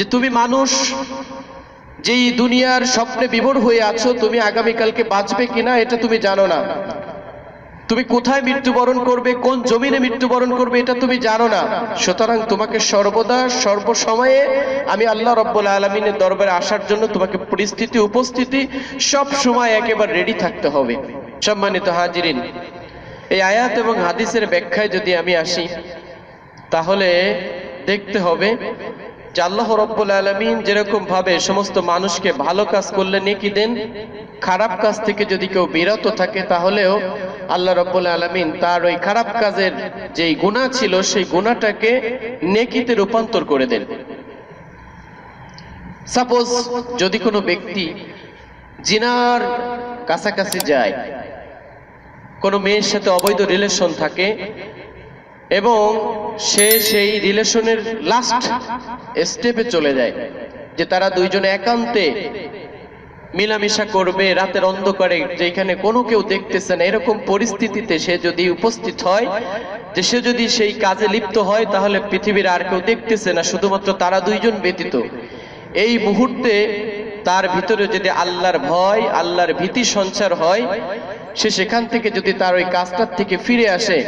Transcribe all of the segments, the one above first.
যে তুমি মানুষ, যেই দুনিয়ার স্বপ্নে বিভোর হয়ে আছো, তুমি আগামীকালকে বাঁচবে কিনা এটা তুমি জানো না। তুমি কোথায় মৃত্যুবরণ করবে, কোন জমিনে মৃত্যুবরণ করবে এটা তুমি জানো না। সুতরাং তোমাকে সর্বদা, সর্বসময়ে আমি আল্লাহ রব্বুল আলমিনের দরবারে আসার জন্য তোমাকে পরিস্থিতি, উপস্থিতি সব সময় একেবারে রেডি থাকতে হবে। সম্মানিত হাজিরিন, এই আয়াত এবং হাদিসের ব্যাখ্যায় যদি আমি আসি, তাহলে দেখতে হবে যে আল্লাহ রব্বুল আলমিন যেরকম ভাবে সমস্ত মানুষকে ভালো কাজ করলে নেকি দেন, খারাপ কাজ থেকে যদি কেউ বিরত থাকে তাহলেও আল্লাহ রব্বুল আলমিন তার ওই খারাপ কাজের যেই গুণা ছিল সেই গুণাটাকে নেকিতে রূপান্তর করে দেন। সাপোজ যদি কোনো ব্যক্তি জিনার কাছাকাছি যায়, কোনো মেয়ের সাথে অবৈধ রিলেশন থাকে এবং সে সেই রিলেশনের লাস্ট স্টেপে চলে যায়, যে তারা দুইজনে একান্তে মিলামিশা করবে, রাতের অন্ধকারে যেখানে কোনো কেউ দেখতেছে না, এরকম পরিস্থিতিতে সে যদি উপস্থিত হয়, যে সে যদি সেই কাজে লিপ্ত হয়, তাহলে পৃথিবীর আর কেউ দেখতেছে না, শুধুমাত্র তারা দুইজন ব্যতীত। এই মুহূর্তে তার ভিতরে যদি আল্লাহর ভয়, আল্লাহর ভীতি সঞ্চার হয়, সে সেখান থেকে যদি তার ওই কাজটার থেকে ফিরে আসে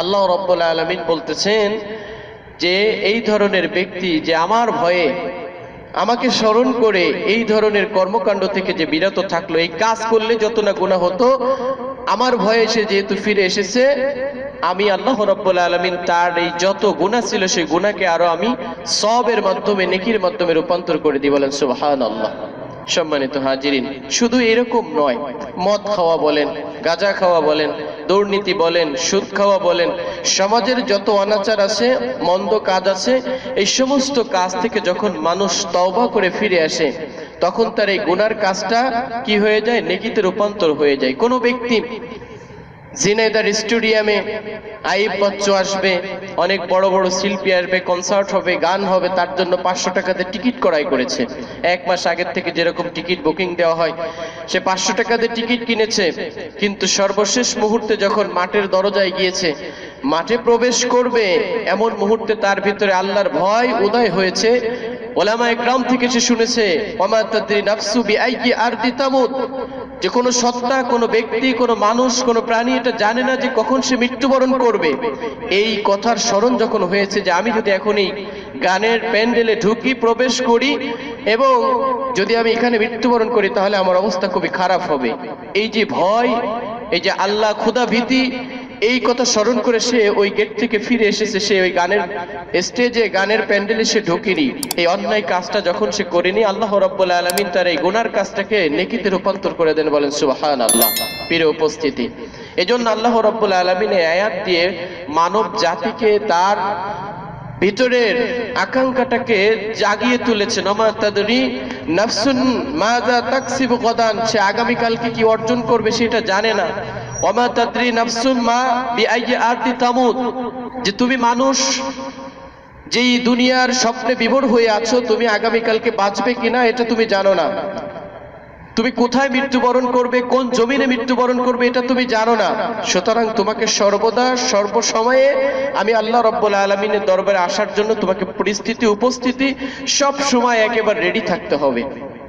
আল্লাহ রব্বুল আলমিন বলতেছেন যে, এই ধরনের ব্যক্তি যে আমার ভয়ে আমাকে স্মরণ করে এই ধরনের কর্মকাণ্ড থেকে যে বিরত থাকল, এই কাজ করলে যত না গুণা হতো, আমার ভয়ে সে যেহেতু ফিরে এসেছে, আমি আল্লাহ রব্বুল আলমিন তার এই যত গুণা ছিল সেই গুণাকে আরও আমি সবের মাধ্যমে, নেকির মাধ্যমে রূপান্তর করে দিই বলেন সুবাহান আল্লাহ সম্মানিত হাজিরিন, শুধু এরকম নয়, মদ খাওয়া বলেন, গাঁজা খাওয়া বলেন, দুর্নীতি বলেন, সুদ খাওয়া বলেন, সমাজের যত অনাচার আছে, মন্দ কাজ আছে, এই সমস্ত কাজ থেকে যখন মানুষ তওবা করে ফিরে আসে, তখন তার এই গুনার কাজটা কি হয়ে যায়? নেকিতে রূপান্তর হয়ে যায়। কোনো ব্যক্তি জিনেদার স্টুডিয়ামে আইব বচ্চ আসবে, অনেক বড় বড় শিল্পী আসবে কনসার্ট হবে, গান হবে, তার জন্য পাঁচশো টাকাতে টিকিট করাই করেছে। এক মাস আগের থেকে যেরকম টিকিট বুকিং দেওয়া হয়, সে পাঁচশো টাকাতে টিকিট কিনেছে। কিন্তু সর্বশেষ মুহূর্তে যখন মাঠের দরজায় গিয়েছে, মাঠে প্রবেশ করবে এমন মুহূর্তে তার ভিতরে আল্লাহর ভয় উদয় হয়েছে। ওলামা একরাম থেকে সে শুনেছে ওমাতাদ্রি নাফসু বিআইকি আর তামুত। যে কোনো সত্তা, কোনো ব্যক্তি, কোনো মানুষ, কোনো প্রাণী এটা জানে না যে কখন সে মৃত্যুবরণ করবে। এই কথার স্মরণ যখন হয়েছে যে আমি যদি এখন এই গানের প্যান্ডেলে ঢুকি, প্রবেশ করি এবং যদি আমি এখানে মৃত্যুবরণ করি, তাহলে আমার অবস্থা খুবই খারাপ হবে। এই যে ভয়, এই যে আল্লাহ ক্ষুদা ভীতি এই কথা স্মরণ করে সে ওই গেট থেকে ফিরে এসেছে। সে ওই গানের স্টেজে গানের প্যান্ডেলে সে ঢোকেনি। এই অন্যায় কাজটা যখন সে করেনি, আল্লাহ রব্বুল আলমিন তার এই গুনার কাজটাকে নেকিতে রূপান্তর করে দেন বলেন সুবাহান আল্লাহ পীরে উপস্থিতি, এজন্য আল্লাহ রব্বুল আলমিন আয়াত দিয়ে মানব জাতিকে তার ভিতরের আকাঙ্ক্ষাটাকে জাগিয়ে তুলেছে নমাতাদরি নাফসুন মাজা সে আগামীকালকে কি অর্জন করবে সেটা জানে না। ওমা তাদ্রি নাফসুম মা বিআইয়ি আরদি তামুত। যে তুমি মানুষ, যেই দুনিয়ার স্বপ্নে বিভোর হয়ে আছো, তুমি আগামীকালকে বাঁচবে কিনা এটা তুমি জানো না। তুমি কোথায় মৃত্যুবরণ করবে, কোন জমিনে মৃত্যুবরণ করবে এটা তুমি জানো না। সুতরাং তোমাকে সর্বদা, সর্বসময়ে আমি আল্লাহ রব্বুল আলমিনের দরবারে আসার জন্য তোমাকে পরিস্থিতি, উপস্থিতি সব সময় একেবারে রেডি থাকতে হবে।